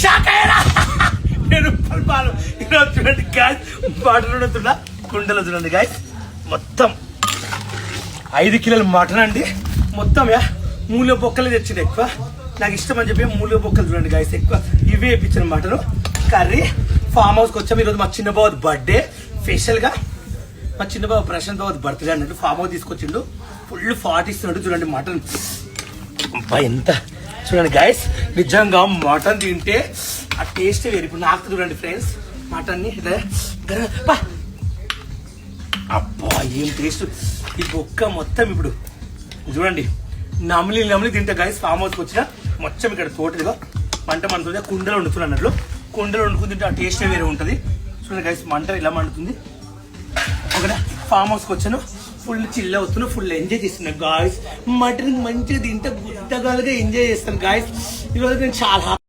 Shock అయ్యారా నేను పాలు ఈరోజు చూడండి గాయస్ మటన్ వండుతున్నా కుండలో చూడండి గాయస్. మొత్తం ఐదు కిలోల మటన్ అండి. మొత్తం యా. మూల బొక్కలు తెచ్చిండు ఎక్కువ. నాకు ఇష్టం అని చెప్పి మూల బొక్కలు చూడండి గాయస్ ఎక్కువ. ఇవే ఇప్పించిన మటన్. కర్రీ ఫామ్ హౌస్కి వచ్చాము ఈరోజు మా చిన్న బాబు బర్త్డే స్పెషల్గా మా చిన్న బాబు ప్రశాంత్ బాబు బర్త్డే అన్నట్టు ఫామ్ హౌస్ తీసుకొచ్చిండు. ఫుల్ ఫాట్ ఇస్తున్నాడు చూడండి మటన్. అబ్బా ఎంత చూడండి గాయస్ నిజంగా మటన్ తింటే ఆ టేస్ట్ వేరు. ఇప్పుడు నాకు చూడండి ఫ్రెండ్స్ మటన్ని అబ్బా. ఏం టేస్ట్ ఈ బొక్క మొత్తం ఇప్పుడు చూడండి నమిలి నమిలి తింటే గాయస్ ఫామ్ హౌస్కి వచ్చిన మొత్తం ఇక్కడ తోటదిగా మంట మండుతుంది కుండలో వండుతున్నాను అన్నట్లు. కుండలో వండుకుని తింటే ఆ టేస్ట్ వేరే ఉంటుంది. చూడండి గాయస్ మంట ఇలా మండుతుంది. ఒకటే ఫామ్ హౌస్కి వచ్చాను. ఫుల్ చిల్ అవుతున్నా ఫుల్ ఎంజాయ్ చేస్తున్నా గాయస్ మటన్ మంచిగా తింటే గుద్దగాలుగా ఎంజాయ్ చేస్తాను గాయస్ ఈరోజు నేను చాలా